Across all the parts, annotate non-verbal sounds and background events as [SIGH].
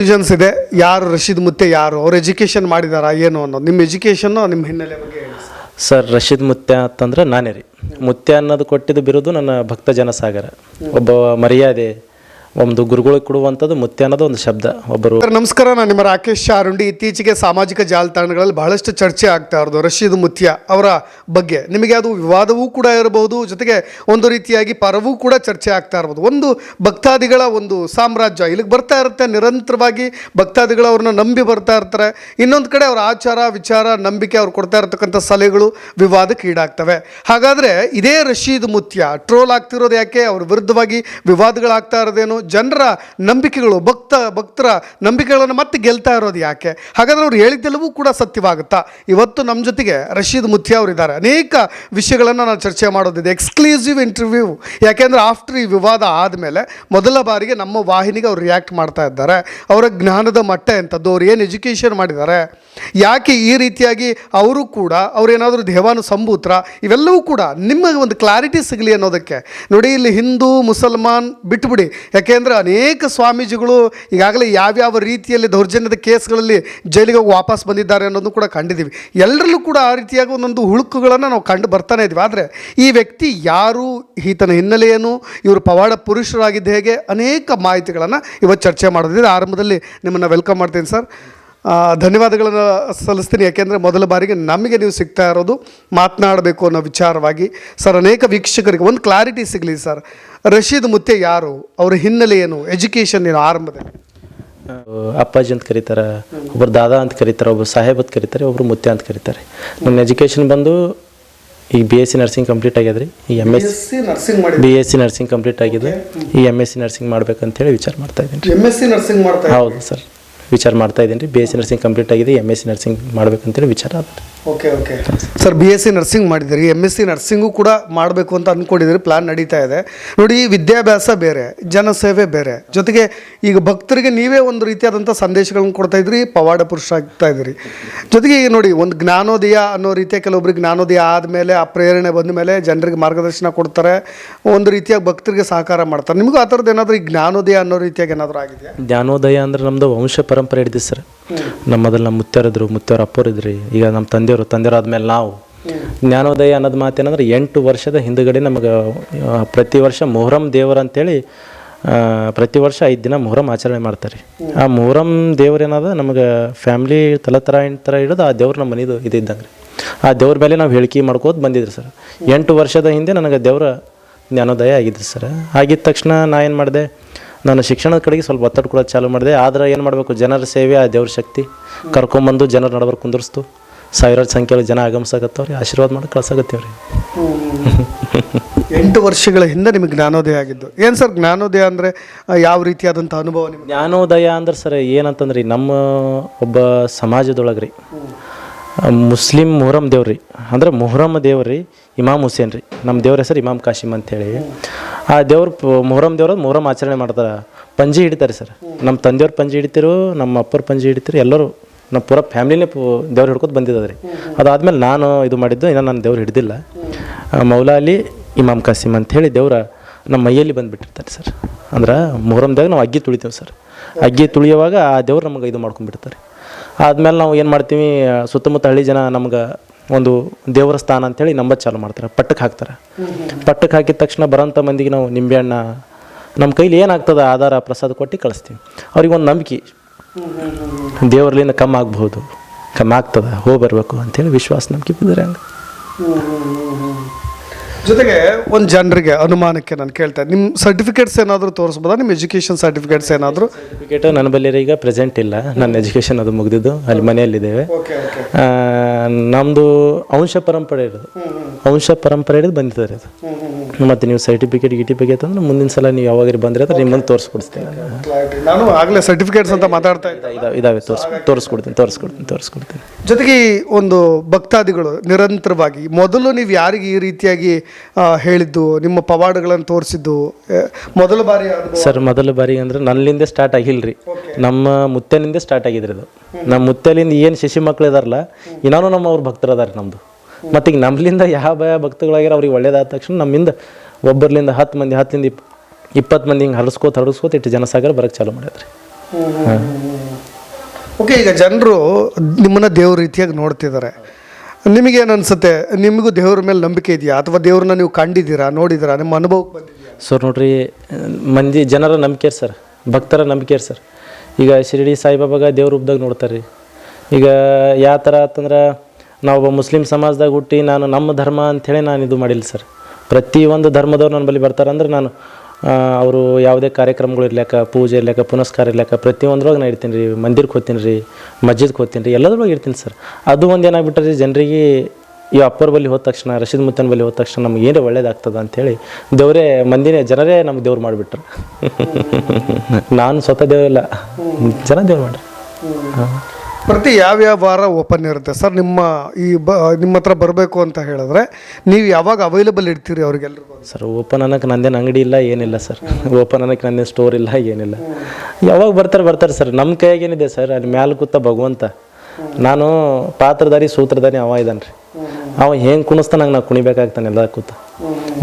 Confusions ಇದೆ. ಯಾರು ರಶೀದ್ ಮುತ್ತೆ ಯಾರು? ಅವ್ರು ಎಜುಕೇಶನ್ ಮಾಡಿದಾರಾ ಏನು ಅನ್ನೋದು? ನಿಮ್ಮ ಎಜುಕೇಷನ್ನು ನಿಮ್ಮ ಹಿನ್ನೆಲೆ ಬಗ್ಗೆ ಹೇಳಿ ಸರ್. ಸರ್ ರಶೀದ್ ಮುತ್ಯ ಅಂತಂದ್ರೆ ನಾನೇ ರೀ. ಮುತ್ಯ ಅನ್ನೋದು ಕೊಟ್ಟಿದ್ದು ಬಿರುದು ನನ್ನ ಭಕ್ತ ಜನಸಾಗರ. ಒಬ್ಬ ಮರ್ಯಾದೆ ಒಂದು ಗುರುಗಳಿಗೆ ಕೊಡುವಂಥದ್ದು ಮುತ್ತೆ ಅನ್ನೋದು ಒಂದು ಶಬ್ದ. ಒಬ್ಬರು ನಮಸ್ಕಾರ. ನಾನು ನಿಮ್ಮ ರಾಕೇಶ್ ಶಾರುಂಡಿ. ಇತ್ತೀಚೆಗೆ ಸಾಮಾಜಿಕ ಜಾಲತಾಣಗಳಲ್ಲಿ ಬಹಳಷ್ಟು ಚರ್ಚೆ ಆಗ್ತಾ ಇರೋದು ರಶೀದ್ ಮುತ್ಯ ಅವರ ಬಗ್ಗೆ. ನಿಮಗೆ ಅದು ವಿವಾದವೂ ಕೂಡ ಇರಬಹುದು, ಜೊತೆಗೆ ಒಂದು ರೀತಿಯಾಗಿ ಪರವೂ ಕೂಡ ಚರ್ಚೆ ಆಗ್ತಾ ಇರ್ಬೋದು ಒಂದು ಭಕ್ತಾದಿಗಳ ಒಂದು ಸಾಮ್ರಾಜ್ಯ ಇಲ್ಲಿಗೆ ಬರ್ತಾ ಇರುತ್ತೆ, ನಿರಂತರವಾಗಿ ಭಕ್ತಾದಿಗಳು ಅವ್ರನ್ನ ನಂಬಿ ಬರ್ತಾ ಇರ್ತಾರೆ. ಇನ್ನೊಂದು ಕಡೆ ಅವರ ಆಚಾರ, ವಿಚಾರ, ನಂಬಿಕೆ ಅವ್ರು ಕೊಡ್ತಾ ಇರತಕ್ಕಂಥ ಸಲಹೆಗಳು ವಿವಾದಕ್ಕೆ ಈಡಾಗ್ತವೆ. ಹಾಗಾದರೆ ಇದೇ ರಶೀದ್ ಮುತ್ಯ ಟ್ರೋಲ್ ಆಗ್ತಿರೋದು ಯಾಕೆ? ಅವ್ರ ವಿರುದ್ಧವಾಗಿ ವಿವಾದಗಳಾಗ್ತಾ ಇರೋದೇನು? ಜನರ ನಂಬಿಕೆಗಳು, ಭಕ್ತ, ಭಕ್ತರ ನಂಬಿಕೆಗಳನ್ನು ಮತ್ತೆ ಗೆಲ್ತಾ ಇರೋದು ಯಾಕೆ? ಹಾಗಾದ್ರೆ ಅವ್ರು ಹೇಳಿದ್ದೆಲ್ಲವೂ ಕೂಡ ಸತ್ಯವಾಗುತ್ತಾ? ಇವತ್ತು ನಮ್ಮ ಜೊತೆಗೆ ರಶೀದ್ ಮುಥಿಯಾ ಅವರಿದ್ದಾರೆ. ಅನೇಕ ವಿಷಯಗಳನ್ನು ನಾವು ಚರ್ಚೆ ಮಾಡೋದಿದೆ. ಎಕ್ಸ್ಕ್ಲೂಸಿವ್ ಇಂಟರ್ವ್ಯೂ ಯಾಕೆಂದರೆ ಆಫ್ಟರ್ ಈ ವಿವಾದ ಆದಮೇಲೆ ಮೊದಲ ಬಾರಿಗೆ ನಮ್ಮ ವಾಹಿನಿಗೆ ಅವ್ರು ರಿಯಾಕ್ಟ್ ಮಾಡ್ತಾ ಇದ್ದಾರೆ. ಅವರ ಜ್ಞಾನದ ಮಟ್ಟ ಎಂಥದ್ದು, ಅವ್ರು ಏನು ಎಜುಕೇಷನ್ ಮಾಡಿದ್ದಾರೆ ಯಾಕೆ ಈ ರೀತಿಯಾಗಿ ಅವರು ಕೂಡ, ಅವರೇನಾದರೂ ದೇವಾನು ಸಂಭೂತ್ರ, ಇವೆಲ್ಲವೂ ಕೂಡ ನಿಮಗೆ ಒಂದು ಕ್ಲಾರಿಟಿ ಸಿಗಲಿ ಅನ್ನೋದಕ್ಕೆ. ನೋಡಿ, ಇಲ್ಲಿ ಹಿಂದೂ, ಮುಸಲ್ಮಾನ್ ಬಿಟ್ಬಿಡಿ. ಯಾಕೆಂದರೆ ಅನೇಕ ಸ್ವಾಮೀಜಿಗಳು ಈಗಾಗಲೇ ಯಾವ್ಯಾವ ರೀತಿಯಲ್ಲಿ ದೌರ್ಜನ್ಯದ ಕೇಸ್ಗಳಲ್ಲಿ ಜೈಲಿಗೆ ವಾಪಸ್ ಬಂದಿದ್ದಾರೆ ಅನ್ನೋದು ಕೂಡ ಕಂಡಿದ್ದೀವಿ. ಎಲ್ಲರಲ್ಲೂ ಕೂಡ ಆ ರೀತಿಯಾಗಿ ಒಂದೊಂದು ಹುಳುಕುಗಳನ್ನು ನಾವು ಕಂಡು ಬರ್ತಾನೆ ಇದ್ದೀವಿ. ಆದರೆ ಈ ವ್ಯಕ್ತಿ ಯಾರು, ಈತನ ಹಿನ್ನೆಲೆಯೇನು ಇವರು ಪವಾಡ ಪುರುಷರಾಗಿದ್ದ ಹೇಗೆ, ಅನೇಕ ಮಾಹಿತಿಗಳನ್ನು ಇವತ್ತು ಚರ್ಚೆ ಮಾಡೋದಿದೆ. ಆರಂಭದಲ್ಲಿ ನಿಮ್ಮನ್ನು ವೆಲ್ಕಮ್ ಮಾಡ್ತೀನಿ ಸರ್. ಧನ್ಯವಾದಗಳನ್ನು ಸಲ್ಲಿಸ್ತೀನಿ. ಯಾಕೆಂದರೆ ಮೊದಲ ಬಾರಿಗೆ ನಮಗೆ ನೀವು ಸಿಗ್ತಾ ಇರೋದು ಮಾತನಾಡಬೇಕು ಅನ್ನೋ ವಿಚಾರವಾಗಿ. ಸರ್ ಅನೇಕ ವೀಕ್ಷಕರಿಗೆ ಒಂದು ಕ್ಲಾರಿಟಿ ಸಿಗಲಿ ಸರ್. ರಶೀದ್ ಮುತ್ತೆ ಯಾರು? ಅವರ ಹಿನ್ನೆಲೆ ಏನು? ಎಜುಕೇಷನ್ ಏನು ಆರಂಭದಲ್ಲಿ? ಅಪ್ಪಾಜಿ ಅಂತ ಕರೀತಾರೆ ಒಬ್ಬರು ದಾದಾ ಅಂತ ಕರೀತಾರೆ ಒಬ್ಬರು ಸಾಹೇಬ್ ಅಂತ ಕರೀತಾರೆ ಒಬ್ಬರು ಮುತ್ತೆ ಅಂತ ಕರೀತಾರೆ. ನನ್ನ ಎಜುಕೇಷನ್ ಬಂದು ಈಗ B S C nursing complete ಆಗ್ಯದ್ರಿ. ಈ ಎಂ ಎಸ್ ಸಿ ನರ್ಸಿಂಗ್ ಮಾಡಿ B S C nursing complete ಆಗಿದೆ. ಈ ಎಂ ಎಸ್ ಸಿ ನರ್ಸಿಂಗ್ ಮಾಡ್ಬೇಕಂತೇಳಿ ವಿಚಾರ ಮಾಡ್ತಾ ಇದ್ದೀನಿ. ಎಂ ಎಸ್ ಸಿ ನರ್ಸಿಂಗ್ ಮಾಡ್ತಾ ಹೌದು ಸರ್. ವಿಚಾರ ಮಾಡ್ತಾ ಇದ್ದೀನಿ. ರೀ B S C nursing complete ಆಗಿದೆ. ಎಂ ಎಸ್ ಸಿ ನರ್ಸಿಂಗ್ ಮಾಡ್ಬೇಕಂತೇಳಿ ವಿಚಾರ ಆದ್ರೆ okay okay. Sir B S C nursing ಮಾಡಿದ್ದೀರಿ. ಎಂ ಎಸ್ ಸಿ ನರ್ಸಿಂಗು ಕೂಡ ಮಾಡಬೇಕು ಅಂತ ಅಂದ್ಕೊಂಡಿದ್ದೀರಿ ಪ್ಲಾನ್ ನಡೀತಾ ಇದೆ. ನೋಡಿ ವಿದ್ಯಾಭ್ಯಾಸ ಬೇರೆ ಜನಸೇವೆ ಬೇರೆ. ಜೊತೆಗೆ ಈಗ ಭಕ್ತರಿಗೆ ನೀವೇ ಒಂದು ರೀತಿಯಾದಂಥ ಸಂದೇಶಗಳನ್ನು ಕೊಡ್ತಾ ಇದ್ರಿ ಪವಾಡ ಪುರುಷ ಆಗ್ತಾ ಇದ್ದೀರಿ. ಜೊತೆಗೆ ಈಗ ನೋಡಿ ಒಂದು ಜ್ಞಾನೋದಯ ಅನ್ನೋ ರೀತಿಯ ಕೆಲವೊಬ್ರಿಗೆ ಜ್ಞಾನೋದಯ ಆದಮೇಲೆ ಆ ಪ್ರೇರಣೆ ಬಂದ ಮೇಲೆ ಜನರಿಗೆ ಮಾರ್ಗದರ್ಶನ ಕೊಡ್ತಾರೆ. ಒಂದು ರೀತಿಯಾಗಿ ಭಕ್ತರಿಗೆ ಸಹಕಾರ ಮಾಡ್ತಾರೆ. ನಿಮಗೂ ಆ ಥರದ್ದು ಏನಾದರೂ ಈ ಜ್ಞಾನೋದಯ ಅನ್ನೋ ರೀತಿಯಾಗಿ ಏನಾದರೂ ಆಗಿದೆಯಾ? ಜ್ಞಾನೋದಯ ಅಂದ್ರೆ ನಮ್ಮದು ವಂಶ ಪರಂಪರೆ ಹಿಡಿದಿದೆ ಸರ್. ನಮ್ಮ ಮೊದಲು ನಮ್ಮ ಮುತ್ಯಾರಿದ್ರು ಮುತ್ಯಾರ ಅಪ್ಪರು ಇದ್ರಿ ಈಗ ನಮ್ಮ ತಂದೆಯವರು ತಂದೆಯವರು ಆದ್ಮೇಲೆ ನಾವು. ಜ್ಞಾನೋದಯ ಅನ್ನೋದು ಮಾತೇನಂದ್ರೆ ಎಂಟು ವರ್ಷದ ಹಿಂದುಗಡೆ ನಮಗೆ ಪ್ರತಿ ವರ್ಷ ಮೊಹರಂ ದೇವರ ಅಂತೇಳಿ ಪ್ರತಿ ವರ್ಷ ಐದು ದಿನ ಮೊಹರಂ ಆಚರಣೆ ಮಾಡ್ತಾರೆ. ಆ ಮೊಹರಂ ದೇವ್ರು ಏನದ, ನಮಗೆ ಫ್ಯಾಮ್ಲಿ ತಲತರ ಥರ ಹಿಡಿದು ಆ ದೇವ್ರು ನಮ್ಮ ಮನೇದು ಇದು ಇದ್ದಂಗೆ ಆ ದೇವ್ರ ಮೇಲೆ ನಾವು ಹೇಳಿಕೆ ಮಾಡ್ಕೋತ ಬಂದಿದ್ರು ಸರ್. ಎಂಟು ವರ್ಷದ ಹಿಂದೆ ನನಗೆ ದೇವರ ಜ್ಞಾನೋದಯ ಆಗಿದ್ರು ಸರ್. ಆಗಿದ್ದ ತಕ್ಷಣ ನಾ ಏನು ಮಾಡಿದೆ ನಾನು ಶಿಕ್ಷಣದ ಕಡೆಗೆ ಸ್ವಲ್ಪ ಒತ್ತಡ ಕೂಡ ಚಾಲು ಮಾಡಿದೆ. ಆದ್ರೆ ಏನು ಮಾಡಬೇಕು? ಜನರ ಸೇವೆ ಆ ದೇವ್ರ ಶಕ್ತಿ. ಕರ್ಕೊಂಬಂದು ಜನರ ನಡಬರ್ ಕುಂದರ್ಸ್ತು. ಸಾವಿರಾರು ಸಂಖ್ಯೆಯಲ್ಲಿ ಜನ ಆಗಮಿಸಕತ್ತವ್ರಿ. ಆಶೀರ್ವಾದ ಮಾಡಿ ಕಳ್ಸಾಗತ್ತೇವ್ರಿ ಎಂಟು ವರ್ಷಗಳ ಹಿಂದೆ ನಿಮಗೆ ಜ್ಞಾನೋದಯ ಆಗಿದ್ದು. ಏನು ಸರ್ ಜ್ಞಾನೋದಯ ಅಂದರೆ ಯಾವ ರೀತಿಯಾದಂಥ ಅನುಭವ ನಿಮಗೆ? ಜ್ಞಾನೋದಯ ಅಂದ್ರೆ ಸರ್ ಏನಂತಂದ್ರಿ ನಮ್ಮ ಒಬ್ಬ ಸಮಾಜದೊಳಗೆ ರೀ ಮುಸ್ಲಿಂ ಮೊಹರಂ ದೇವ್ರಿ. ಅಂದ್ರೆ ಮೊಹರಂ ದೇವ್ರಿ ಇಮಾಮ್ ಹುಸೇನ್ ರೀ ನಮ್ಮ ದೇವ್ರ ಹೆಸರು ಇಮಾಮ್ ಕಾಶಿಮ್ ಅಂತೇಳಿ. ಆ ದೇವ್ರ ಪ- ಮೊಹರಂ ದೇವ್ರ ಮೊಹರಂ ಆಚರಣೆ ಮಾಡ್ತಾರೆ. ಪಂಜಿ ಹಿಡಿತಾರೆ ಸರ್. ನಮ್ಮ ತಂದೆಯವ್ರ ಪಂಜಿ ಹಿಡಿತಿರು, ನಮ್ಮ ಅಪ್ಪರ ಪಂಜಿ ಹಿಡಿತಿರು, ಎಲ್ಲರೂ ನಮ್ಮ ಪೂರ ಫ್ಯಾಮ್ಲಿನೇ ದೇವ್ರು ಹಿಡ್ಕೊತ ಬಂದಿದ್ದದ ರೀ ಅದಾದ್ಮೇಲೆ ನಾನು ಇದು ಮಾಡಿದ್ದು, ಇನ್ನೂ ನಾನು ದೇವ್ರು ಹಿಡ್ದಿಲ್ಲ. ಮೌಲಾಲಿ ಇಮಾಮ್ ಕಾಸಿಮ್ ಅಂಥೇಳಿ ದೇವ್ರ ನಮ್ಮ ಮೈಯಲ್ಲಿ ಬಂದುಬಿಟ್ಟಿರ್ತಾರೆ ಸರ್. ಅಂದ್ರೆ ಮೊಹರಂದಾಗ ನಾವು ಅಗ್ಗಿ ತುಳಿತೇವೆ ಸರ್. ಅಗ್ಗಿ ತುಳಿಯುವಾಗ ಆ ದೇವ್ರು ನಮಗೆ ಇದು ಮಾಡ್ಕೊಂಡ್ಬಿಡ್ತಾರೆ. ಆದ್ಮೇಲೆ ನಾವು ಏನು ಮಾಡ್ತೀವಿ, ಸುತ್ತಮುತ್ತ ಹಳ್ಳಿ ಜನ ನಮ್ಗೆ ಒಂದು ದೇವರ ಸ್ಥಾನ ಅಂತೇಳಿ ನಂಬ ಚಾಲು ಮಾಡ್ತಾರೆ ಪಟ್ಟಕ್ಕೆ ಹಾಕ್ತಾರೆ. ಪಟ್ಟಕ್ಕೆ ಹಾಕಿದ ತಕ್ಷಣ ಬರೋಂಥ ಮಂದಿಗೆ ನಾವು ನಿಂಬೆಹಣ್ಣ ನಮ್ಮ ಕೈಲಿ ಏನಾಗ್ತದೆ ಆಧಾರ, ಪ್ರಸಾದ ಕೊಟ್ಟು ಕಳಿಸ್ತೀವಿ. ಅವ್ರಿಗೆ ಒಂದು ನಂಬಿಕೆ. ದೇವ್ರಲ್ಲಿಂದ ಕಮ್ಮಿ ಆಗ್ಬೋದು ಕಮ್ಮಿ ಆಗ್ತದೆ, ಹೋಗಿ ಬರಬೇಕು ಅಂತೇಳಿ ವಿಶ್ವಾಸ ನಂಬಿಕೆ ಬಿದ್ದರೆ ಹಂಗೆ. ಜೊತೆಗೆ ಒಂದು ಜನರಿಗೆ ಅನುಮಾನಕ್ಕೆ ನಾನು ಕೇಳ್ತಾ ನಿಮ್ಮ ಸರ್ಟಿಫಿಕೇಟ್ಸ್ ಏನಾದರೂ ತೋರಿಸ್ಬೋದಾ? ನಿಮ್ಮ ಎಜುಕೇಷನ್ ಸರ್ಟಿಫಿಕೇಟ್ಸ್ ಏನಾದರೂ? ಸರ್ಟಿಫಿಕೇಟ್ ನನ್ನ ಬಳಿ ಈಗ ಪ್ರೆಸೆಂಟ್ ಇಲ್ಲ. ನನ್ನ ಎಜುಕೇಷನ್ ಅದು ಮುಗಿದಿದ್ದು. ಅಲ್ಲಿ ಮನೆಯಲ್ಲಿದ್ದೇವೆ. ಆ, ನಮ್ಮದು ಅಂಶ ಪರಂಪರೆ ಇರೋದು. ಅಂಶ ಪರಂಪರೆ ಹಿಡಿದು ಬಂದಿದ್ದಾರೆ ಅದು. ಮತ್ತು ನೀವು ಸರ್ಟಿಫಿಕೇಟ್ ಗಿಟಿಫಿಕೇಟ್ ಅಂದ್ರೆ ಮುಂದಿನ ಸಲ ನೀವು ಯಾವಾಗ ಬಂದ್ರೆ ಅದು ನಿಮ್ಮನ್ನು ತೋರಿಸ್ಕೊಡ್ತೀನಿ. ನಾನು ನಾನು ಆಗಲೇ ಸರ್ಟಿಫಿಕೇಟ್ಸ್ ಅಂತ ಮಾತಾಡ್ತಾ ಇದ್ದೆ. ಇದಾವೆ ಇದಾವೆ ತೋರಿಸ್ ತೋರಿಸ್ಕೊಡ್ತೀನಿ ತೋರಿಸ್ಕೊಡ್ತೀನಿ ತೋರಿಸ್ಕೊಡ್ತೀನಿ. ಜೊತೆಗೆ ಈ ಒಂದು ಭಕ್ತಾದಿಗಳು ನಿರಂತರವಾಗಿ ಮೊದಲು ನೀವು ಯಾರಿಗೆ ಈ ರೀತಿಯಾಗಿ ಹೇಳಿದ್ದು ನಿಮ್ಮ ಪವಾಡಗಳನ್ನು ತೋರಿಸಿದ್ದು ಮೊದಲ ಬಾರಿ ಸರ್ ಮೊದಲ ಬಾರಿ ಅಂದ್ರೆ ನನ್ನಿಂದ ಸ್ಟಾರ್ಟ್ ಆಗಿಲ್ಲ ರೀ ನಮ್ಮ ಮುತ್ತನಿಂದ ಸ್ಟಾರ್ಟ್ ಆಗಿದ್ರಿ ಅದು. ನಮ್ಮ ಮುತ್ತಲಿಂದ ಏನು ಶಿಶು ಮಕ್ಳು ಇದಾರಲ್ಲ ಇನ್ನೂ ನಮ್ಮ ಅವ್ರ ಭಕ್ತರು ಅದಾರ ನಮ್ಮದು ಮತ್ತು ಈಗ ನಮ್ಮಲಿಂದ ಯಾವ ಭಯ ಭಕ್ತಗಳಾಗ್ಯಾರ ಅವ್ರಿಗೆ ಒಳ್ಳೇದಾದ ತಕ್ಷಣ ನಮ್ಮಿಂದ ಒಬ್ಬರ್ಲಿಂದ ಹತ್ತು ಮಂದಿ ಹತ್ತಿಂದ ಇಪ್ ಇಪ್ಪತ್ತು ಮಂದಿ ಹಿಂಗೆ ಹರಸ್ಕೋತ ಹರಸ್ಕೋತ ಇಟ್ಟು ಜನಸಾಗರ ಬರಕ್ಕೆ ಚಾಲು ಮಾಡ್ಯಾದ್ರಿ. ಓಕೆ ಈಗ ಜನರು ನಿಮ್ಮನ್ನ ದೇವ್ರ ರೀತಿಯಾಗಿ ನೋಡ್ತಿದ್ದಾರೆ ನಿಮಗೇನು ಅನ್ಸುತ್ತೆ? ನಿಮಗೂ ದೇವ್ರ ಮೇಲೆ ನಂಬಿಕೆ ಇದೆಯಾ? ಅಥವಾ ದೇವ್ರನ್ನ ನೀವು ಕಂಡಿದ್ದೀರಾ, ನೋಡಿದ್ದೀರಾ? ನಿಮ್ಮ ಅನುಭವಕ್ಕೆ ಬಂದಿದೆಯಾ ಸರ್, ನೋಡ್ರಿ, ಮಂದಿ, ಜನರ ನಂಬಿಕೆ ಸರ್. ಭಕ್ತರ ನಂಬಿಕೆ ಸರ್. ಈಗ ಶಿರಡಿ ಸಾಯಿಬಾಬಾಗ ದೇವ್ರ ರೂಪದಾಗ ನೋಡ್ತಾರೆ ರೀ ಈಗ ಯಾವ ಥರ ಆತಂದ್ರೆ, ನಾವೊಬ್ಬ ಮುಸ್ಲಿಂ ಸಮಾಜದಾಗ ಹುಟ್ಟಿ ನಾನು ನಮ್ಮ ಧರ್ಮ ಅಂಥೇಳಿ ನಾನು ಇದು ಮಾಡಿಲ್ಲ ಸರ್. ಪ್ರತಿಯೊಂದು ಧರ್ಮದವ್ರು ನನ್ನ ಬಳಿ ಬರ್ತಾರಂದ್ರೆ ನಾನು ಅವರು ಯಾವುದೇ ಕಾರ್ಯಕ್ರಮಗಳು ಇರ್ಲಾಕ ಪೂಜೆ ಇರ್ಲಾಕ ಪುನಸ್ಕಾರ ಇರ್ಲಾಕ ಪ್ರತಿಯೊಂದ್ರೊಳಗೆ ನಾನು ಇರ್ತೀನಿ ರೀ. ಮಂದಿರಕ್ಕೆ ಹೋಗ್ತೀನಿ ರೀ ಮಸ್ಜಿದ್ಗೆ ಹೋಗ್ತೀನಿ ರೀ ಎಲ್ಲದ್ರೊಳಗೆ ಇರ್ತೀನಿ ಸರ್. ಅದು ಒಂದು ಏನಾಗ್ಬಿಟ್ರೆ ರೀ ಜನರಿಗೆ ಈ ಅಪ್ಪರ ಬಳಿ ಹೋದ ತಕ್ಷಣ ರಶೀದ್ ಮುತ್ತನ್ ಬಳಿ ಹೋದ ತಕ್ಷಣ ನಮ್ಗೆ ಏನು ಒಳ್ಳೇದಾಗ್ತದ ಅಂಥೇಳಿ ದೇವರೇ ಮಂದಿನೇ ಜನರೇ ನಮ್ಗೆ ದೇವ್ರು ಮಾಡಿಬಿಟ್ರು. ನಾನು ಸ್ವತಃ ದೇವರಿಲ್ಲ ಜನ ದೇವ್ರು ಮಾಡ್ರಿ. ಹಾಂ. ಪ್ರತಿ ಯಾವ್ಯಾವ ವಾರ ಓಪನ್ ಇರುತ್ತೆ? ಸರ್, ನಿಮ್ಮ ಈ ಬ, ನಿಮ್ಮ ಹತ್ರ ಬರಬೇಕು ಅಂತ ಹೇಳಿದ್ರೆ ನೀವು ಯಾವಾಗ ಅವೈಲೇಬಲ್ ಇರ್ತೀರಿ ಅವ್ರಿಗೆಲ್ರಿಗೂ? ಸರ್, ಓಪನ್ ಅನ್ನಕ್ಕೆ ನಂದೇನು ಅಂಗಡಿ ಇಲ್ಲ, ಏನಿಲ್ಲ ಸರ್. ಓಪನ್ ಅನ್ನಕ್ಕೆ ನಂದೇನು ಸ್ಟೋರ್ ಇಲ್ಲ, ಏನಿಲ್ಲ. ಯಾವಾಗ ಬರ್ತಾರೆ ಬರ್ತಾರೆ ಸರ್. ನಮ್ಮ ಕೈಯಾಗೇನಿದೆ ಸರ್, ಅಲ್ಲಿ ಮ್ಯಾಲ ಕೂತ ಭಗವಂತ. ನಾನು ಪಾತ್ರಧಾರಿ, ಸೂತ್ರಧಾರಿ ಅವ ಇದ್ದಾನೆ ರೀ ಅವ ಹೆಂಗೆ ಕುಣಿಸ್ತಾನಂಗೆ ನಾವು ಕುಣಿಬೇಕಾಗ್ತಾನೆ ಎಲ್ಲ ಕೂತ.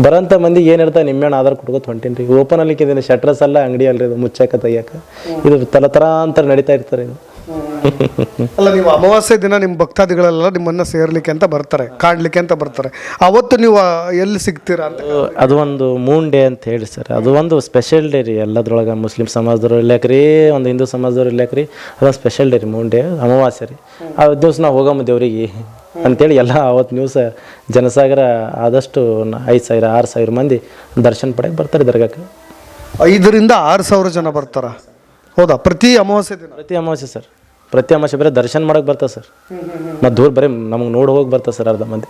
ಬರೋಂಥ ಮಂದಿ ಏನು ನಿಮ್ಮೇಣ ಆಧಾರ್ ಕೊಟ್ಕೋತ ಹೊಂಟೀನಿ ರೀ ಓಪನ್ ಅಲ್ಲಿಕ್ಕಿದ್ದೀನಿ ಶಟ್ರಸ್ ಅಲ್ಲ, ಅಂಗಡಿ ಅಲ್ರಿ ಇದು ಮುಚ್ಚಾಕ ತೆಗಿಯಕ್ಕೆ ಇದು ತಲತರಾಂತರ ನಡೀತಾ ಇರ್ತಾರೆ ಇದು. ಅಲ್ಲ ನೀವು ಅಮಾವಾಸ್ಯೆ ದಿನ ನಿಮ್ಮ ಭಕ್ತಾದಿಗಳೆಲ್ಲ ನಿಮ್ಮನ್ನ ಸೇರ್ಲಿಕ್ಕೆ ಅಂತ ಬರ್ತಾರೆ ಕಾಡ್ಲಿಕ್ಕೆ ಅಂತ ಬರ್ತಾರೆ. ಅವತ್ತು ನೀವು ಎಲ್ಲಿ ಸಿಗ್ತೀರಾ ಅಂತ ಅದು- ಒಂದು ಮೂನ್ ಡೇ ಅಂತ ಹೇಳಿ ಸರ್. ಅದು ಒಂದು ಸ್ಪೆಷಲ್ ಡೇ ರೀ ಎಲ್ಲದ್ರೊಳಗೆ ಮುಸ್ಲಿಂ ಸಮಾಜದವ್ರು ಇಲ್ಲಾಕ್ರಿ ಒಂದು ಹಿಂದೂ ಸಮಾಜದವ್ರು ಇಲ್ಲಾಕ್ರಿ ಅದೊಂದು ಸ್ಪೆಷಲ್ ಡೇ ರೀ ಮೂನ್ ಡೇ ಅಮಾವಾಸ್ಯೆ ರೀ. ಆ ದಿವಸ ನಾವು ಹೋಗಮ್ಮ ದೇವ್ರಿಗೆ. ಅಂತೇಳಿ ಎಲ್ಲ ಅವತ್ತು ನ್ಯೂಸ್ ಜನಸಾಗರ ಆದಷ್ಟು ಐದು ಸಾವಿರ ಆರು ಸಾವಿರ ಮಂದಿ ದರ್ಶನ ಪಡೆಯಕ್ಕೆ ಬರ್ತಾರೆ ದರ್ಗಾಕ್ಕೆ. ಐದರಿಂದ ಆರು ಸಾವಿರ ಜನ ಬರ್ತಾರ. ಹೌದಾ? ಪ್ರತಿ ಅಮಾವಾಸ್ಯೆ ದಿನ? ಪ್ರತಿ ಅಮಾವಾಸ್ಯೆ ಸರ್. ಪ್ರತಿ ಅಮಾವಾಸ್ಯೆ ಬರೀ ದರ್ಶನ ಮಾಡಕ್ಕೆ ಬರ್ತದೆ ಸರ್. ಮತ್ತು ದೂರ ಬರೀ ನಮಗೆ ನೋಡಿ ಹೋಗಿ ಬರ್ತದೆ ಸರ್ ಅರ್ಧ ಮಂದಿ.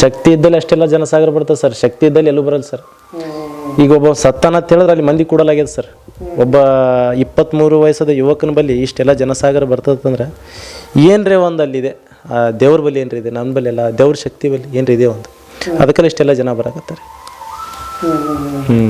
ಶಕ್ತಿ ಇದ್ದಲ್ಲಿ ಅಷ್ಟೆಲ್ಲ ಜನಸಾಗರ ಬರ್ತದೆ ಸರ್. ಶಕ್ತಿ ಇದ್ದಲ್ಲಿ ಎಲ್ಲೂ ಬರಲ್ಲ ಸರ್. ಈಗ ಒಬ್ಬ ಸತ್ತಾನ ಅಂತ ಹೇಳಿದ್ರೆ ಅಲ್ಲಿ ಮಂದಿ ಕೂಡಲಾಗ್ಯದ ಸರ್. ಒಬ್ಬ ಇಪ್ಪತ್ತ್ಮೂರು ವಯಸ್ಸದ ಯುವಕನ ಬಳಿ ಇಷ್ಟೆಲ್ಲ ಜನಸಾಗರ ಬರ್ತದಂದ್ರೆ ಏನ್ರೇ ಒಂದು ಅಲ್ಲಿದೆ. ದೇವ್ರ ಬಳಿ ಏನ್ರಿ ಇದೆ ನನ್ನ ಬಲಿ ಅಲ್ಲ, ದೇವ್ರ ಶಕ್ತಿ ಬಳಿ ಏನ್ರಿ ಇದೆ ಒಂದು. ಅದಕ್ಕೆಲ್ಲ ಇಷ್ಟೆಲ್ಲ ಜನ ಬರಾಕತ್ತಾರೆ. ಹ್ಞೂ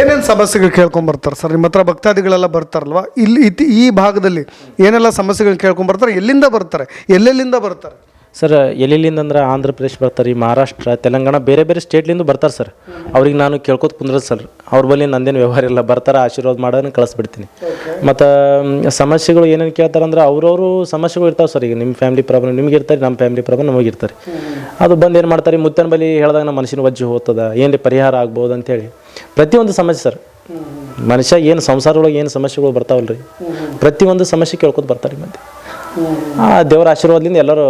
ಏನೇನು ಸಮಸ್ಯೆಗಳು ಕೇಳ್ಕೊಂಬರ್ತಾರೆ ಸರ್ ನಿಮ್ಮ ಹತ್ರ ಭಕ್ತಾದಿಗಳೆಲ್ಲ ಬರ್ತಾರಲ್ವಾ? ಇಲ್ಲಿ ಇತಿ ಈ ಭಾಗದಲ್ಲಿ ಏನೆಲ್ಲ ಸಮಸ್ಯೆಗಳು ಕೇಳ್ಕೊಂಬರ್ತಾರೆ ಎಲ್ಲಿಂದ ಬರ್ತಾರೆ? ಎಲ್ಲೆಲ್ಲಿಂದ ಬರ್ತಾರೆ? ಸರ್ ಎಲ್ಲೆಲ್ಲಿಂದ ಅಂದ್ರೆ ಆಂಧ್ರ ಪ್ರದೇಶ ಬರ್ತಾರೆ ಈ ಮಹಾರಾಷ್ಟ್ರ ತೆಲಂಗಾಣ ಬೇರೆ ಬೇರೆ ಸ್ಟೇಟ್ಲಿಂದ ಬರ್ತಾರೆ ಸರ್. ಅವ್ರಿಗೆ ನಾನು ಕೇಳ್ಕೊತ ಕುಂದ್ರ ಸರ್. ಅವ್ರ ಬಳಿ ನಂದೇನು ವ್ಯವಹಾರ ಇಲ್ಲ. ಬರ್ತಾರೆ ಆಶೀರ್ವಾದ ಮಾಡೋದನ್ನ ಕಳಿಸ್ಬಿಡ್ತೀನಿ. ಮತ್ತು ಸಮಸ್ಯೆಗಳು ಏನೇನು ಕೇಳ್ತಾರೆ ಅಂದ್ರೆ ಅವ್ರವರು ಸಮಸ್ಯೆಗಳು ಇರ್ತಾವೆ ಸರ್. ಈಗ ನಿಮ್ಮ ಫ್ಯಾಮಿಲಿ ಪ್ರಾಬ್ಲಮ್ ನಿಮ್ಗೆ ಇರ್ತಾರೆ ನಮ್ಮ ಫ್ಯಾಮಿಲಿ ಪ್ರಾಬ್ಲಮ್ ನಮಗೆ ಇರ್ತಾರೆ. ಅದು ಬಂದು ಏನು ಮಾಡ್ತಾರೆ? ಮುತ್ತನ ಬಲಿ ಹೇಳಿದಾಗ ನಮ್ಮ ಮನಸ್ಸಿನ ವಜ್ಜು ಹೋಗ್ತದ. ಏನು ಪರಿಹಾರ ಆಗ್ಬೋದು ಅಂತೇಳಿ ಪ್ರತಿಯೊಂದು ಸಮಸ್ಯೆ ಸರ್. ಮನುಷ್ಯ ಏನು ಸಂಸಾರದೊಳಗೆ ಏನು ಸಮಸ್ಯೆಗಳು ಬರ್ತಾವಲ್ಲ ರೀ ಪ್ರತಿಯೊಂದು ಸಮಸ್ಯೆ ಕೇಳ್ಕೊತ ಬರ್ತಾರೆ ಮತ್ತೆ ಆ ದೇವರ ಆಶೀರ್ವಾದದಿಂದ ಎಲ್ಲರೂ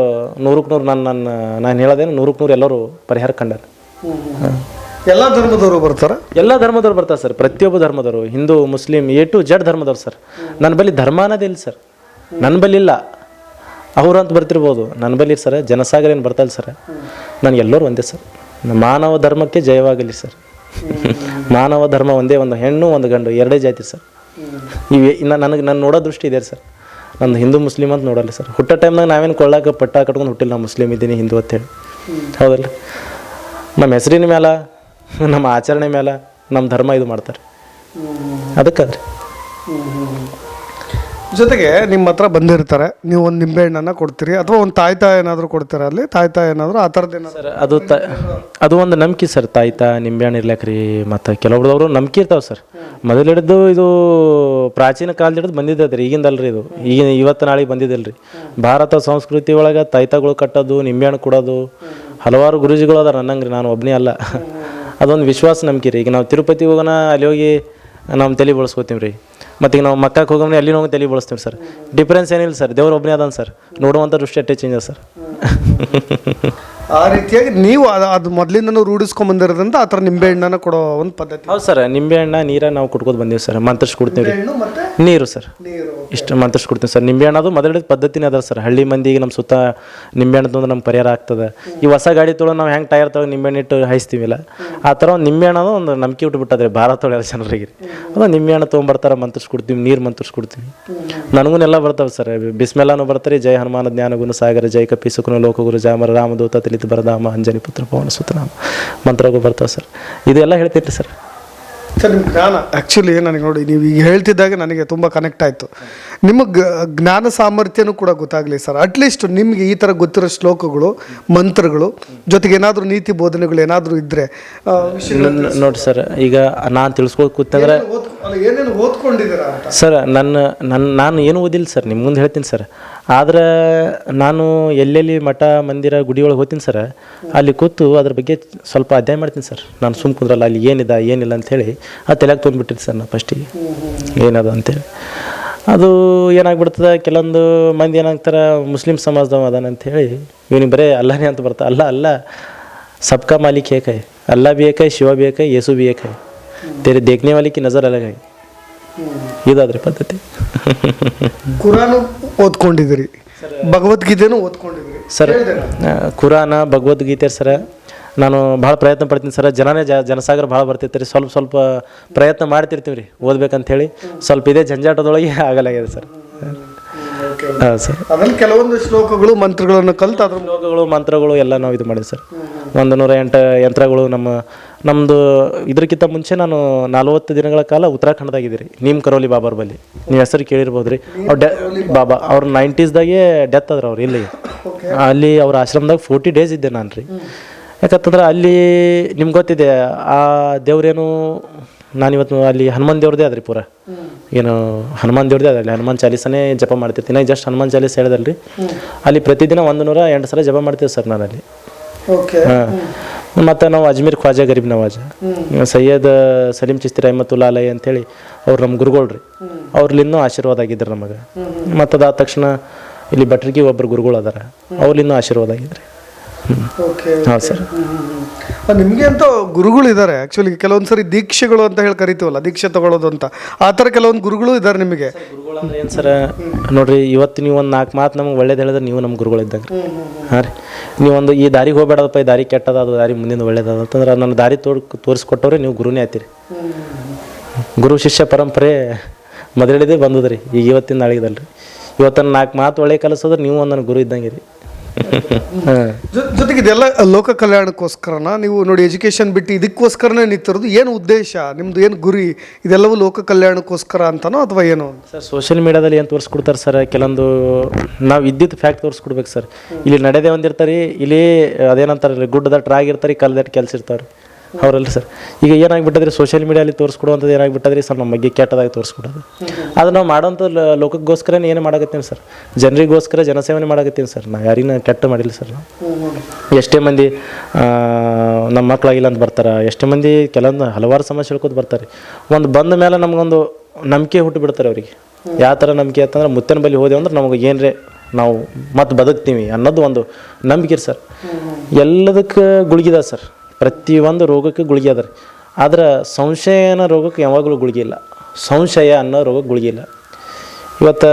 ನೂರಕ್ಕೆ ನೂರು ನಾನು ನನ್ನ ನಾನು ಹೇಳೋದೇನು ನೂರಕ್ಕೆ ನೂರು ಎಲ್ಲರೂ ಪರಿಹಾರ ಕಂಡಾರ. ಎಲ್ಲ ಧರ್ಮದವರು ಬರ್ತಾರೆ? ಎಲ್ಲ ಧರ್ಮದವ್ರು ಬರ್ತಾರೆ ಸರ್. ಪ್ರತಿಯೊಬ್ಬ ಧರ್ಮದವರು Hindu Muslim A to Z ಧರ್ಮದವ್ರು sir. ನನ್ನ ಬಳಿ ಧರ್ಮ ಅನ್ನೋದಿಲ್ಲ ಸರ್. ನನ್ನ ಬಳಿ ಇಲ್ಲ. ಅವ್ರು ಅಂತ ಬರ್ತಿರ್ಬೋದು. ನನ್ನ ಬಳಿ ಸರ್ ಜನಸಾಗರ ಏನು ಬರ್ತಲ್ಲ ಸರ್. ನನಗೆಲ್ಲರೂ ಒಂದೇ ಸರ್. ಮಾನವ ಧರ್ಮಕ್ಕೆ ಜಯವಾಗಲಿ ಸರ್. ಮಾನವ ಧರ್ಮ ಒಂದೇ ಒಂದು ಹೆಣ್ಣು, ಒಂದು ಗಂಡು, ಎರಡೇ ಜಾತಿ ಸರ್. ಇವೆ ಇನ್ನು ನನಗೆ ನನ್ನ ನೋಡೋ ದೃಷ್ಟಿ ಇದೆ ಸರ್. ನಂದು ಹಿಂದೂ ಮುಸ್ಲಿಮ್ ಅಂತ ನೋಡಲ್ಲ ಸರ್. ಹುಟ್ಟೋ ಟೈಮ್ನಾಗ ನಾವೇನು ಕೊಳ್ಳಾಕ ಪಟ್ಟ ಕಟ್ಕೊಂಡು ಹುಟ್ಟಿಲ್ಲ ನಾವು ಮುಸ್ಲಿಮ್ ಇದ್ದೀನಿ ಹಿಂದೂ ಅಂತೇಳಿ ಹೌದಲ್ಲ? ನಮ್ಮ ಹೆಸರಿನ ಮೇಲೆ ನಮ್ಮ ಆಚರಣೆ ಮೇಲೆ ನಮ್ಮ ಧರ್ಮ ಇದು ಮಾಡ್ತಾರೆ. ಅದಕ್ಕೆ ರೀ ಜೊತೆಗೆ ನಿಮ್ಮ ಹತ್ರ ಬಂದಿರ್ತಾರೆ. ನೀವು ಒಂದು ನಿಂಬೆಹಣ್ಣನ್ನು ಕೊಡ್ತೀರಿ ಅಥವಾ ಒಂದು ತಾಯ್ತ ಏನಾದರೂ ಕೊಡ್ತಾರೆ ಅಲ್ಲಿ? ತಾಯ್ತ ಏನಾದರೂ ಆ ಥರದ್ದು ಸರ್, ಅದು ತ ಅದು ಒಂದು ನಂಬಿಕೆ ಸರ್ ತಾಯ್ತ ನಿಂಬೆಹಣ್ಣು ಇರ್ಲಾಕ್ರಿ ಮತ್ತು ಕೆಲವ್ರದವರು ನಂಬಿಕೆ ಇರ್ತಾವೆ ಸರ್. ಮೊದಲು ಹಿಡಿದು ಇದು ಪ್ರಾಚೀನ ಕಾಲದ ಹಿಡಿದು ಬಂದಿದ್ದದ್ರಿ ರೀ ಇದು. ಈಗಿನ ಇವತ್ತು ನಾಳೆಗೆ ಬಂದಿದ್ದಿಲ್ಲ ರೀ ಭಾರತ ಸಂಸ್ಕೃತಿ ಒಳಗೆ ತಾಯ್ತಗಳು ಕಟ್ಟೋದು ನಿಂಬೆಹಣ್ಣು ಕೊಡೋದು, ಹಲವಾರು ಗುರುಜಿಗಳು ಅದಾರ ನನ್ನಂಗೆ ರೀ ನಾನು ಒಬ್ಬನೇ ಅಲ್ಲ. ಅದೊಂದು ವಿಶ್ವಾಸ ನಂಬಿಕೆ ರೀ. ಈಗ ನಾವು ತಿರುಪತಿ ಹೋಗೋಣ, ಅಲ್ಲಿ ಹೋಗಿ ನಮ್ಮ ತಲೆ ಬಳಸ್ಕೋತೀವಿ ರೀ ಮತ್ತು ಈಗ ನಾವು ಮಕ್ಕಕ್ಕೆ ಹೋಗೋಣ ಅಲ್ಲಿ ಹೋಗಿ ತಲೆ ಬಳಸ್ತೀವಿ ಸರ್. ಡಿಫ್ರೆನ್ಸ್ ಏನಿಲ್ಲ ಸರ್. ದೇವ್ರ ಒಬ್ಬನೇ ಅದಾನ ಸರ್. ನೋಡುವಂಥ ದೃಷ್ಟಿ ಅಷ್ಟೇ ಚೇಂಜ್ ಸರ್. [LAUGHS] ಆ ರೀತಿಯಾಗಿ ನೀವು ಅದು ಅದು ಮೊದಲಿಂದನೂ ರೂಢಿಸ್ಕೊಂಡ್ ಬಂದಿರೋದ್ರಿಂದ ಆ ಥರ ನಿಂಬೆ ಹಣ್ಣನ್ನು ಕೊಡೋ ಒಂದು ಪದ್ಧತಿ. ಹೌದು ಸರ್ ನಿಂಬೆಹಣ್ಣ ನೀರ ನಾವು ಕುಡ್ಕೋದು ಬಂದೀವಿ ಸರ್. ಮಂತ್ರಿಸಿ ಕೊಡ್ತೀವಿ ರೀ ಹಣ್ಣು ಮತ್ತೆ? ನೀರು ಸರ್. ನೀರು ಇಷ್ಟು ಮಂತ್ರಿಸಿ ಕೊಡ್ತೀವಿ ಸರ್. ನಿಂಬೆಹಣ್ಣು ಅದು ಮೊದಲ ಪದ್ಧತಿನೇ ಅದ ಸರ್. ಹಳ್ಳಿ ಮಂದಿಗೆ ನಮ್ಮ ಸುತ್ತ ನಿಂಬೆ ಹಣ್ಣು ತಂದ್ರೆ ನಮ್ಗೆ ಪರಿಹಾರ ಆಗ್ತದೆ. ಈ ಹೊಸ ಗಾಡಿ ತೊಗೊಳೋ ನಾವು ಹೆಂಗೆ ಟೈರ್ ತೊಗೊಂಡು ನಿಂಬೆ ಇಟ್ಟು ಹಾಯಿಸ್ತೀವಿಲ್ಲ ಆ ಥರ ಒಂದು ನಿಂಬೆಹಣ್ಣು ಅದು ಒಂದು ನಂಬಿಕೆ ಬಿಟ್ಬಿಟ್ಟದ್ರಿ ಭಾರತ ಒಳಗೆ ಜನರಿಗೆ. ಅದು ನಿಂಬೆಹಣ್ಣು ತೊಗೊಂಬರ್ತಾರೆ ಮಂತ್ರಿಸಿ ಕೊಡ್ತೀವಿ ನೀರು ಮಂತ್ರಿಸಿ ಕೊಡ್ತೀವಿ. ನನಗೂನೆಲ್ಲ ಬರ್ತಾವೆ ಸರ್. ಬಿಸ್ಮೆಲ್ಲಾನು ಬರ್ತಾರೆ ಜೈ ಹನುಮಾನ ಜ್ಞಾನಗುನು ಸಾಗರ ಜೈ ಕಪಿ ಸುಖನು ಲೋಕಗುರು ಜಾಮರ ರಾಮದೂತ ತಿಳಿತು ಬರದಾಮ ಅಂಜನಿ ಪುತ್ರ ಪವನ ಸುತನಾಮ ಮಂತ್ರಗಳು ಬರ್ತಾವೆ ಸರ್. ಇದೆಲ್ಲ ಹೇಳ್ತೈತ್ರಿ ಸರ್. ಸರ್ ನಿಮ್ಮ ಜ್ಞಾನ? ಆ್ಯಕ್ಚುಲಿ ನನಗೆ ನೋಡಿ ನೀವು ಈಗ ಹೇಳ್ತಿದ್ದಾಗ ನನಗೆ ತುಂಬ ಕನೆಕ್ಟ್ ಆಯಿತು. ನಿಮ್ಮ ಜ್ಞಾನ ಸಾಮರ್ಥ್ಯನೂ ಕೂಡ ಗೊತ್ತಾಗಲಿ ಸರ್. ಅಟ್ಲೀಸ್ಟ್ ನಿಮಗೆ ಈ ಥರ ಗೊತ್ತಿರೋ ಶ್ಲೋಕಗಳು ಮಂತ್ರಗಳು ಜೊತೆಗೆ ಏನಾದರೂ ನೀತಿ ಬೋಧನೆಗಳು ಏನಾದರೂ ಇದ್ದರೆ ನೋಡಿ ಸರ್ ಈಗ ನಾನು ತಿಳ್ಸ್ಕೊ ಕೂತಂದ್ರೆ ಏನೇನು ಓದ್ಕೊಂಡಿದ್ದೀರಾ ಅಂತ ಸರ್ ನನ್ನ ನನ್ನ ನಾನು ಏನು ಓದಿಲ್ಲ ಸರ್ ನಿಮ್ಮ ಮುಂದೆ ಹೇಳ್ತೀನಿ ಸರ್. ಆದ್ರೆ ನಾನು ಎಲ್ಲೆಲ್ಲಿ ಮಠ ಮಂದಿರ ಗುಡಿ ಒಳಗೆ ಹೋಗ್ತೀನಿ ಸರ್ ಅಲ್ಲಿ ಕೂತು ಅದ್ರ ಬಗ್ಗೆ ಸ್ವಲ್ಪ ಅಧ್ಯಯನ ಮಾಡ್ತೀನಿ ಸರ್. ನಾನು ಸುಮ್ ಕುಂದ್ರಲ್ಲ ಅಲ್ಲಿ ಏನಿದೆ ಏನಿಲ್ಲ ಅಂಥೇಳಿ ಅದು ತಲೆಗೆ ತೊಗೊಂಡ್ಬಿಟ್ಟಿರಿ ಸರ್ ನಾ ಫಸ್ಟಿಗೆ ಏನದು ಅಂತೇಳಿ. ಅದು ಏನಾಗ್ಬಿಡ್ತದೆ ಕೆಲವೊಂದು ಮಂದಿ ಏನಾಗ್ತಾರೆ ಮುಸ್ಲಿಂ ಸಮಾಜದವ ಅದಾನ ಹೇಳಿ ಇವನಿಗೆ ಬರೇ ಅಲ್ಲನೇ ಅಂತ ಬರ್ತಾ ಅಲ್ಲ ಅಲ್ಲ ಸಬ್ಕಾ ಮಾಲಿಕ್ ಏಕಾಯ್ ಅಲ್ಲ ಏಕೈ ಶಿವ ಬಿ ಏಕೈ ಯೇಸು ಬೇಕೈ ತೇರೆ ದೇಖನೆ ಮಾಲಿಕಿ ನಜರ್ ಅಲಗಾಯ್ ಇದಾದ್ರಿ ಪದ್ಧತಿ. ಕುರಾನು ಓದ್ಕೊಂಡಿದ್ರಿ ಭಗವದ್ಗೀತೆನೂ ಓದ್ಕೊಂಡಿದ್ರಿ ಸರ್ ಕುರಾನ ಭಗವದ್ಗೀತೆ ಸರ್ ನಾನು ಭಾಳ ಪ್ರಯತ್ನ ಪಡ್ತೀನಿ ಸರ್. ಜನನೇ ಜ ಜನಸಾಗರ ಭಾಳ ಬರ್ತೈತೆ ರೀ. ಸ್ವಲ್ಪ ಸ್ವಲ್ಪ ಪ್ರಯತ್ನ ಮಾಡ್ತಿರ್ತೀವಿ ರೀ. ಓದ್ಬೇಕಂತೇಳಿ ಸ್ವಲ್ಪ ಇದೇ ಜಂಜಾಟದೊಳಗೆ [LAUGHS] ಆಗಲಾಗಿದೆ ಸರ್. ಹಾಂ ಸರ್. ಅದ್ರಲ್ಲಿ ಕೆಲವೊಂದು ಶ್ಲೋಕಗಳು ಮಂತ್ರಗಳನ್ನು ಕಲ್ತು ಅದ್ರ ಶ್ಲೋಕಗಳು ಮಂತ್ರಗಳು ಎಲ್ಲ ನಾವು ಇದು ಮಾಡಿದ್ವಿ ಸರ್. ಒಂದು ನೂರ ಎಂಟು ಯಂತ್ರಗಳು ನಮ್ಮ ನಮ್ಮದು ಇದಕ್ಕಿಂತ ಮುಂಚೆ ನಾನು ನಲ್ವತ್ತು ದಿನಗಳ ಕಾಲ ಉತ್ತರಾಖಂಡದಾಗಿದ್ದೀರಿ. ನೀಮ್ ಕರೋಲಿ ಬಾಬಾರ್ ಬಲ್ಲಿ. ನೀವು ಹೆಸರು ಕೇಳಿರ್ಬೋದು ರೀ ಅವ್ರು ಡೆ ಬಾಬಾ ಅವ್ರು ನೈಂಟೀಸ್ದಾಗೆ ಡೆತ್ ಆದ್ರೆ ಅವ್ರು ಇಲ್ಲಿ. ಅಲ್ಲಿ ಅವ್ರ ಆಶ್ರಮದಾಗ ಫೋರ್ಟಿ ಡೇಸ್ ಇದ್ದೆ ನಾನು ರೀ ಯಾಕಂತಂದ್ರೆ ಅಲ್ಲಿ ನಿಮ್ಗೆ ಗೊತ್ತಿದೆ ಆ ದೇವ್ರೇನು ನಾನಿವತ್ತು ಅಲ್ಲಿ ಹನುಮಾನ್ ದೇವ್ರದೇ ಅದ್ರಿ ಪೂರ. ಏನು ಹನುಮಾನ್ ದೇವ್ರದೇ ಅದ ಅಲ್ಲಿ ಹನುಮಾನ್ ಚಾಲೀಸನೇ ಜಪ ಮಾಡ್ತಿರ್ತೀನಿ. ನಾ ಜಸ್ಟ್ ಹನುಮಾನ್ ಚಾಲೀಸ್ ಹೇಳಿದಲ್ರಿ. ಅಲ್ಲಿ ಪ್ರತಿದಿನ ಒಂದು ನೂರ ಎಂಟು ಸಲ ಜಪ ಮಾಡ್ತೀವಿ ಸರ್ ನಾನು ಅಲ್ಲಿ ಮತ್ತು ನಾವು ಅಜ್ಮೀರ್ ಖ್ವಾಜಾ ಗರೀಬ್ ನವಾಜ. ಸೈಯದ್ ಸಲೀಂ ಚಿಸ್ತಿ ರಹಮತುಲ್ಲಾ ಅಲೈ ಅಂತೇಳಿ ಅವ್ರು ನಮ್ಮ ಗುರುಗಳು ರೀ ಅವ್ರಲ್ಲಿನ್ನೂ ಆಶೀರ್ವಾದ ಆಗಿದ್ರು ನಮಗೆ. ಮತ್ತದಾದ ಅದಾದ ತಕ್ಷಣ ಇಲ್ಲಿ ಭಟ್ರಿಗೆ ಒಬ್ಬರು ಗುರುಗಳು ಅದಾರ. ಅವ್ರಲ್ಲಿನ್ನೂ ಆಶೀರ್ವಾದ ಆಗಿದ್ರಿ. ಓಕೆ ಹಾಂ ಸರ್. ನಿಮಗೆ ಅಂತ ಗುರುಗಳು ಇದ್ದಾರೆ ಆ್ಯಕ್ಚುಲಿ ಕೆಲವೊಂದು ಸರಿ ದೀಕ್ಷೆಗಳು ಅಂತ ಹೇಳಿ ಕರಿತೀವಲ್ಲ ದೀಕ್ಷೆ ತಗೊಳ್ಳೋದು ಅಂತ. ಆ ಥರ ಕೆಲವೊಂದು ಗುರುಗಳು ಇದ್ದಾರೆ ನಿಮಗೆ? ಗುರುಗಳು ಅಂದ್ರೆ ಏನು ಸರ ನೋಡ್ರಿ ಇವತ್ತು ನೀವು ಒಂದು ನಾಲ್ಕು ಮಾತು ನಮ್ಗೆ ಒಳ್ಳೇದು ಹೇಳಿದ್ರೆ ನೀವು ನಮ್ಮ ಗುರುಗಳು ಇದ್ದಂಗೆ ಹಾಂ ರೀ. ನೀವೊಂದು ಈ ದಾರಿಗೆ ಹೋಗ್ಬೇಡದಪ್ಪ ಈ ದಾರಿ ಕೆಟ್ಟದ ಅದು ದಾರಿ ಮುಂದಿನ ಒಳ್ಳೇದದ ಅಂತಂದ್ರೆ ನನ್ನ ದಾರಿ ತೋರ್ ತೋರಿಸ್ಕೊಟ್ಟವ್ರೆ ನೀವು ಗುರುನೇ ಆಯ್ತೀರಿ. ಗುರು ಶಿಷ್ಯ ಪರಂಪರೆ ಮೊದಲಿದೆ ಬಂದದ್ರಿ ಈಗ ಇವತ್ತಿನ ನಾಳಿಗದಲ್ರಿ. ಇವತ್ತನ್ನ ನಾಲ್ಕು ಮಾತು ಒಳ್ಳೆ ಕಲಿಸೋದ್ರೆ ನೀವು ಒಂದು ನನ್ನ ಗುರು ಇದ್ದಂಗೆ ರೀ. [LAUGHS] ಜೊ- ಜೊತೆಗೆ ಇದೆಲ್ಲ ಲೋಕ ಕಲ್ಯಾಣಕ್ಕೋಸ್ಕರನ ನೀವು ನೋಡಿ ಎಜುಕೇಶನ್ ಬಿಟ್ಟು ಇದಕ್ಕೋಸ್ಕರನೇ ನಿಂತಿರೋದು ಏನು ಉದ್ದೇಶ? ನಿಮ್ದು ಏನು ಗುರಿ? ಇದೆಲ್ಲವೂ ಲೋಕ ಕಲ್ಯಾಣಕ್ಕೋಸ್ಕರ ಅಂತನೋ ಅಥವಾ ಏನು? ಸರ್ ಸೋಷಿಯಲ್ ಮೀಡಿಯಾದಲ್ಲಿ ಏನು ತೋರಿಸ್ಕೊಡ್ತಾರೆ ಸರ್? ಕೆಲವೊಂದು ನಾವು ಇದ್ದಿದ್ದು ಫ್ಯಾಕ್ಟ್ ತೋರಿಸ್ಕೊಡ್ಬೇಕು ಸರ್. ಇಲ್ಲಿ ನಡೆದೇ ಒಂದಿರ್ತಾರೆ ಇಲ್ಲಿ ಅದೇನಂತಾರೆ ಗುಡ್ಡದ ಟ್ರಾಗ್ ಇರ್ತಾರೆ ಕಲ್ದಟ್ಟು ಕೆಲಸ ಇರ್ತಾರೆ ಅವರಲ್ಲ ಸರ್. ಈಗ ಏನಾಗ್ಬಿಟ್ಟದ್ರಿ? ಸೋಷಿಯಲ್ ಮೀಡಿಯಲ್ಲಿ ತೋರಿಸ್ಕೊಡುವಂಥದ್ದು ಏನಾಗ್ಬಿಟ್ಟದ್ರಿ? ಸರ್, ನಮ್ಮ ಬಗ್ಗೆ ಕೆಟ್ಟದಾಗಿ ತೋರಿಸ್ಕೊಡೋದು. ಅದು ನಾವು ಮಾಡೋಂಥ ಲೋಕಕ್ಕೋಸ್ಕರ ಏನು ಮಾಡಕತ್ತೀನಿ ಸರ್? ಜನರಿಗೋಸ್ಕರ ಜನಸೇವನೆ ಮಾಡಕತ್ತೀನಿ ಸರ್. ನಾ ಯಾರಿನ ಕೆಟ್ಟ ಮಾಡಿಲ್ಲ ಸರ್ ನಾವು. ಎಷ್ಟೇ ಮಂದಿ ನಮ್ಮ ಮಕ್ಕಳಾಗಿಲ್ಲ ಅಂತ ಬರ್ತಾರೆ. ಎಷ್ಟೇ ಮಂದಿ ಕೆಲವೊಂದು ಹಲವಾರು ಸಮಸ್ಯೆ ಹೇಳ್ಕೊತ ಬರ್ತಾರೆ. ಒಂದು ಬಂದ ಮೇಲೆ ನಮಗೊಂದು ನಂಬಿಕೆ ಹುಟ್ಟು ಬಿಡ್ತಾರೆ ಅವರಿಗೆ. ಯಾವ ಥರ ನಂಬಿಕೆ ಅಂತಂದ್ರೆ ಮುತ್ತನ ಬಲಿ ಹೋದೆವು ಅಂದ್ರೆ ನಮಗೆ ಏನರೇ ನಾವು ಮತ್ತೆ ಬದುಕ್ತೀವಿ ಅನ್ನೋದು ಒಂದು ನಂಬಿಕೆ ಸರ್. ಎಲ್ಲದಕ್ಕೆ ಗುಳಿಗಿದ ಸರ್. ಪ್ರತಿಯೊಂದು ರೋಗಕ್ಕೆ ಗುಳಿಗೆ ಅದ ರೀ. ಆದ್ರೆ ಸಂಶಯ ಅನ್ನೋ ರೋಗಕ್ಕೆ ಯಾವಾಗಲೂ ಗುಳಿಗೆ ಇಲ್ಲ. ಸಂಶಯ ಅನ್ನೋ ರೋಗಕ್ಕೆ ಗುಳಿಗೆ ಇಲ್ಲ. ಇವತ್ತು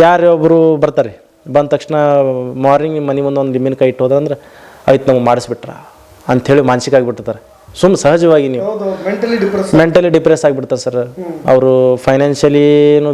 ಯಾರೊಬ್ಬರು ಬರ್ತಾರೆ ಬಂದ ತಕ್ಷಣ ಮಾರ್ನಿಂಗ್ ಮನೆ ಮುಂದೆ ಒಂದು ಲಿಂಬಿನ ಕೈ ಇಟ್ಟು ಹೋದಂದ್ರೆ ಆಯ್ತು ನಮ್ಗೆ ಮಾಡಿಸ್ಬಿಟ್ರ ಅಂಥೇಳಿ ಮಾನಸಿಕ ಆಗಿಬಿಟ್ಟಿರ್ತಾರೆ. ಸುಮ್ಮ ಸಹಜವಾಗಿ ನೀವು ಮೆಂಟಲಿ ಡಿಪ್ರೆಸ್ ಮೆಂಟಲಿ ಡಿಪ್ರೆಸ್ ಆಗಿಬಿಡ್ತಾರೆ ಸರ್ ಅವರು ಫೈನಾನ್ಷಿಯಲಿನೂ